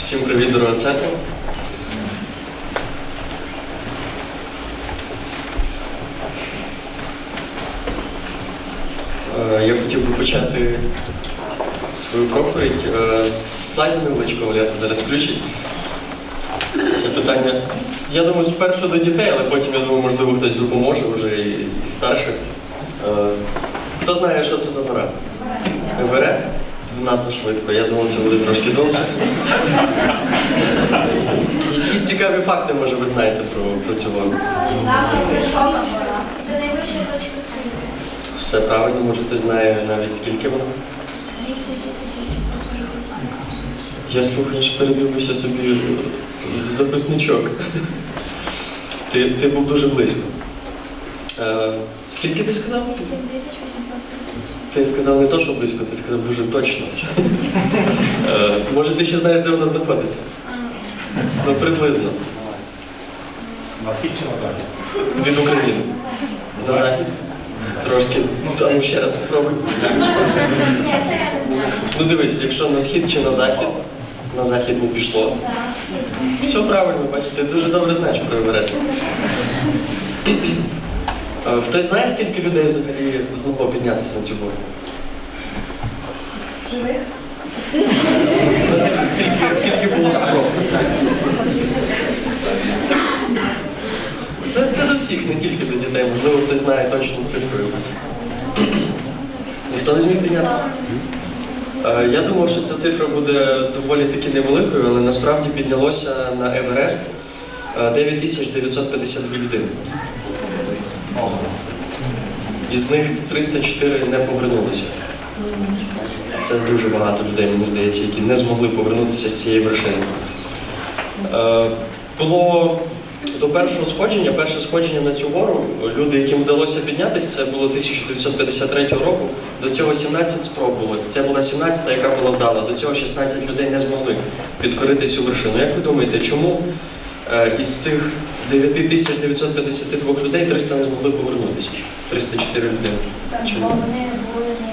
Всім привіт, дорога церква. Е, Я хотів би почати свою проповідь е, з слайду невеличкого Валерка зараз включить. Це питання. Я думаю, спершу до дітей, але потім, я думаю, можливо, хтось допоможе вже і, старших. Е, Хто знає, що це за гора? Еверест? Це надто швидко. Я думав, це буде трошки довше. Які цікаві факти, може, ви знаєте про, про цю гору? Це найвища точка світу. Все правильно, може хтось знає навіть скільки вона? 8848. Я слухаєш, передивлюся собі записничок. Ти, ти був дуже близько. Е, скільки ти сказав? 8848. Ти сказав не то, що близько, ти сказав дуже точно. Е, може, ти ще знаєш, де вона знаходиться? Ну, приблизно. На схід чи на захід? Від України. На захід. Трошки. Ну, та ну ще раз попробуй. Ні, це я не знаю. Ну дивись, якщо на схід чи на захід, на захід не пішло. Все правильно, бачите, ти дуже добре знаєш про Еверест. Е, Хтось знає, скільки людей взагалі змогло піднятися на цю гору? Живих? Взагалі, скільки, скільки було спроб? Це, це до всіх, не тільки до дітей. Можливо, хтось знає точну цифру якусь. Ніхто не зміг піднятися? Е, Я думав, що ця цифра буде доволі таки невеликою, але насправді піднялося на Еверест е, 9952 людини. Із них 304 не повернулися. Це дуже багато людей, мені здається, які не змогли повернутися з цієї вершини. Е, Було до першого сходження, перше сходження на цю гору, люди, яким вдалося піднятися, це було 1953 року. До цього 17 спроб було. Це була 17-та, яка була вдала. До цього 16 людей не змогли підкорити цю вершину. Як ви думаєте, чому е, із цих 9952 людей 300 не змогли повернутися? 304 людини. Чому? Вони були не.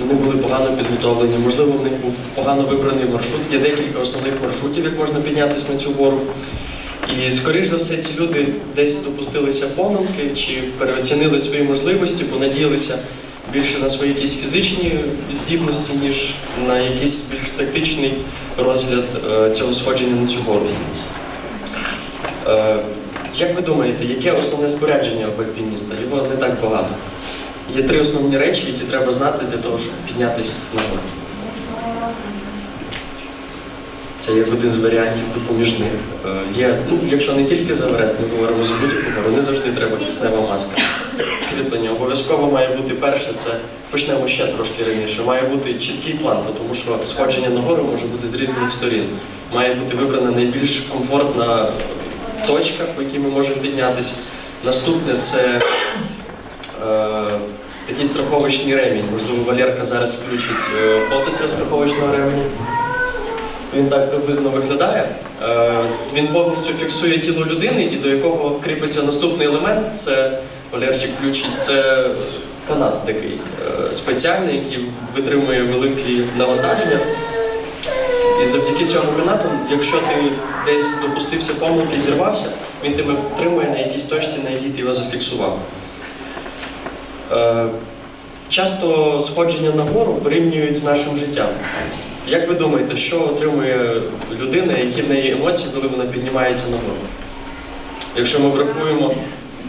Вони були погано підготовлені, можливо, в них був погано вибраний маршрут. Є декілька основних маршрутів, як можна піднятися на цю гору. І, скоріш за все, ці люди десь допустилися помилки чи переоцінили свої можливості, бо надіялися більше на свої якісь фізичні здібності, ніж на якийсь більш тактичний розгляд е, цього сходження на цю гору. Е, Як ви думаєте, яке основне спорядження в альпініста? Його не так багато. Є три основні речі, які треба знати для того, щоб піднятися на гору. Це є один з варіантів допоміжних. Е, Є, ну, якщо не тільки за Еверест, ми говоримо за будь-яку гору, не завжди треба киснева маска. Кріплення обов'язково має бути перше, це почнемо ще трошки раніше. Має бути чіткий план, тому що сходження на гору може бути з різних сторін. Має бути вибрана найбільш комфортна точка, по якій ми можемо піднятися. Наступне це е, такий страховочний ремінь. Можливо, Валерка зараз включить е, фото цього страховочного ременя. Він так приблизно виглядає. Е, Він повністю фіксує тіло людини, і до якого кріпиться наступний елемент. Це Валерчик включить, це канат такий е, спеціальний, який витримує великі навантаження. І завдяки цьому канату, якщо ти десь допустився помилки, зірвався, він тебе втримує на якійсь точці, на якій ти його зафіксував. Е, Часто сходження на гору порівнюють з нашим життям. Як ви думаєте, що отримує людина, які в неї емоції, коли вона піднімається на гору? Якщо ми врахуємо,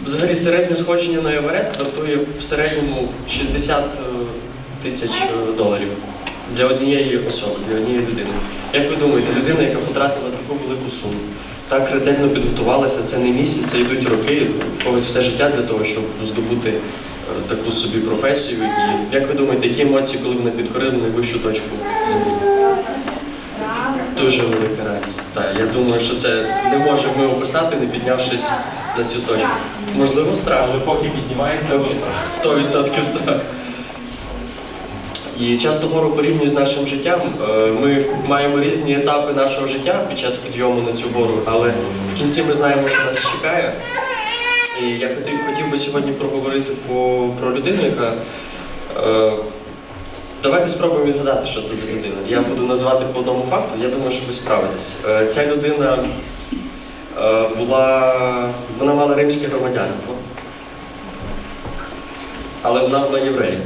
взагалі середнє сходження на Еверест вартує в середньому 60 е, тисяч е, доларів для однієї особи, для однієї людини. Як ви думаєте, людина, яка потратила таку велику суму, так ретельно підготувалася, це не місяць, це йдуть роки, в когось все життя для того, щоб здобути е, таку собі професію. І як ви думаєте, які емоції, коли вони підкорили найвищу точку землі? Дуже велика радість. Так, я думаю, що це не можемо ми описати, не піднявшись на цю точку. Можливо, страх. Але поки піднімається, страх. 100% страх. І часто гору порівнюють з нашим життям. Е, Ми маємо різні етапи нашого життя під час підйому на цю гору, але в кінці ми знаємо, що нас чекає. І я хотів, хотів би сьогодні проговорити по, про людину, яка е, Давайте спробуємо відгадати, що це за людина. Я буду називати по одному факту, я думаю, що ви справитесь. Е, Ця людина була. Вона мала римське громадянство, але вона була євреєм.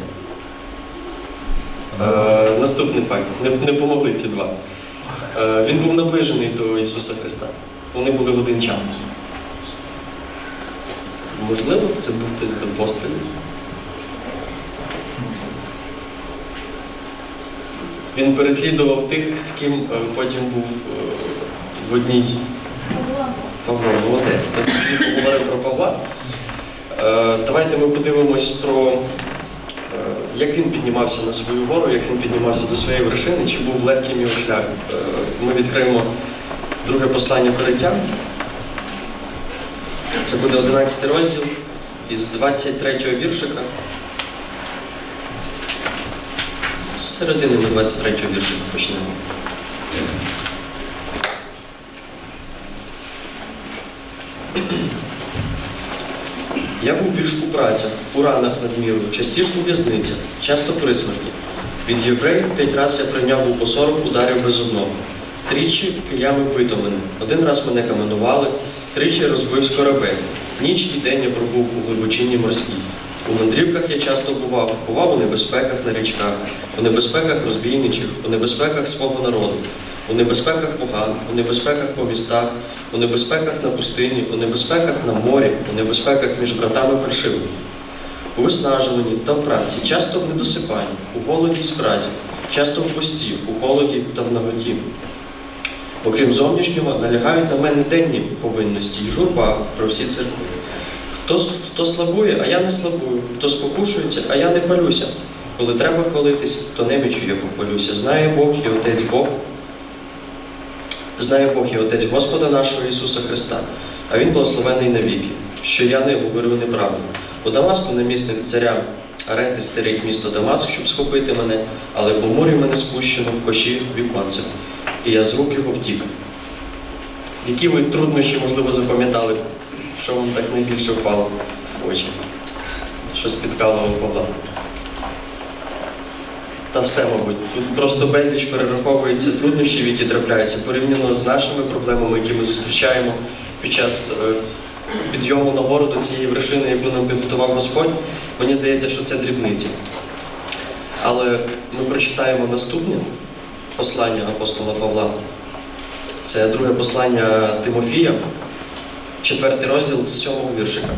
Е, Наступний факт. Не, не помогли ці два. Е, Він був наближений до Ісуса Христа. Вони були в один час. Можливо, це був хтось з апостолів. Він переслідував тих, з ким е, потім був е, в одній. Павло, молодець. Це говорив про Павла. Е, Давайте ми подивимось про як він піднімався на свою гору, як він піднімався до своєї вершини, чи був легким його шлях. Е, Ми відкриємо друге послання Коринтян. Це буде 11 розділ із 23 віршика. З середини ми 23 віршика почнемо. Я був більш у працях, у ранах надміру, частіше у в'язницях, часто при смерті. Від євреїв п'ять разів я прийняв був по 40 ударів без одного. Тричі киями бито мене. Один раз мене каменували, тричі розбив корабель. Ніч і день я пробув у глибочині морській. У мандрівках я часто бував, бував у небезпеках на річках, у небезпеках розбійничих, у небезпеках свого народу, у небезпеках поган, у небезпеках по містах, у небезпеках на пустині, у небезпеках на морі, у небезпеках між братами фальшивими. У виснажуванні та в праці, часто в недосипанні, у голоді й спразі, часто в пості, у холоді та в наготі. Окрім зовнішнього, налягають на мене денні повинності і журба про всі церкви. Хто, хто слабує, а я не слабую, хто спокушується, а я не палюся. Коли треба хвалитись, то немічу я похвалюся. Знає Бог і Отець Бог. Знає Бог і Отець Господа нашого Ісуса Христа, а Він благословений навіки, що я не говорю неправду. У Дамаску намісник царя Арети стеріг місто Дамаск, щоб схопити мене, але по морі мене спущено в коші віконця, і я з рук його втік. Які ви труднощі, можливо, запам'ятали, що вам так найбільше впало в очі? Що спіткало Павла? Та все, мабуть. Тут просто безліч перераховується труднощів, які трапляються, порівняно з нашими проблемами, які ми зустрічаємо під час е, підйому на гору до цієї вершини, яку нам підготував Господь. Мені здається, що це дрібниці. Але ми прочитаємо наступне послання апостола Павла. Це друге послання Тимофія, четвертий розділ з сьомого віршика.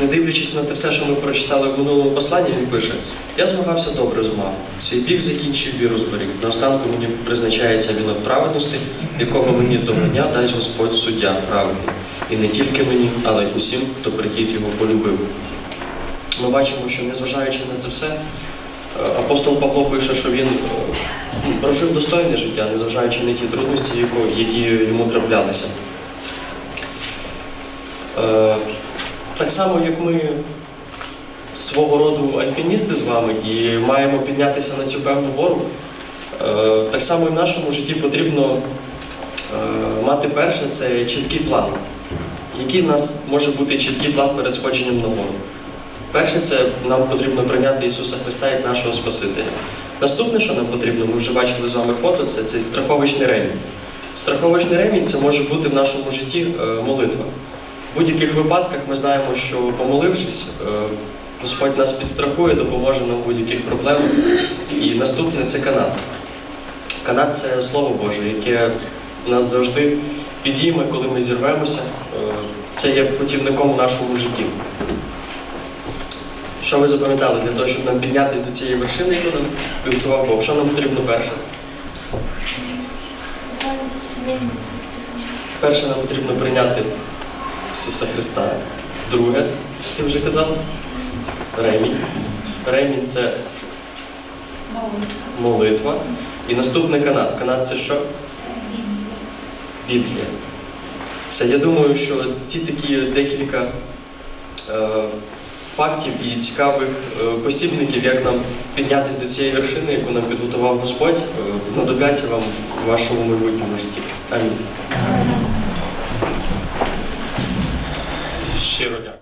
Не дивлячись на те все, що ми прочитали в минулому посланні, він пише: Я змагався добре з мав, свій біг закінчив віру зберіг. Наостанку мені призначається вінок праведності, якого мені до дня дасть Господь суддя праведний. І не тільки мені, але й усім, хто прихід його полюбив. Ми бачимо, що незважаючи на це все, е, апостол Павло пише, що він е, ну, прожив достойне життя, незважаючи на ті трудності, які йому траплялися. Так само, як ми свого роду альпіністи з вами і маємо піднятися на цю певну гору, е, так само і в нашому житті потрібно е, мати перше це чіткий план. Який в нас може бути чіткий план перед сходженням на гору? Перше, це нам потрібно прийняти Ісуса Христа як нашого Спасителя. Наступне, що нам потрібно, ми вже бачили з вами фото, це цей страховочний ремінь. Страховочний ремінь це може бути в нашому житті е, молитва. В будь-яких випадках ми знаємо, що помолившись, е, Господь нас підстрахує, допоможе нам в будь-яких проблемах. І наступне це канат. Канат це Слово Боже, яке нас завжди підійме, коли ми зірвемося. Е, Це є путівником в нашому житті. Що ви запам'ятали для того, щоб нам піднятися до цієї вершини, яку нам підготував Бог? Що нам потрібно перше? Перше нам потрібно прийняти Ісуса Христа. Друге, ти вже казав? Ремінь. Ремінь це молитва. І наступний канат. Канат це що? Біблія. Все, я думаю, що ці такі декілька е, фактів і цікавих е, посібників, як нам піднятися до цієї вершини, яку нам підготував Господь, е, знадобляться вам в вашому майбутньому житті. Амінь. Щиро дякую.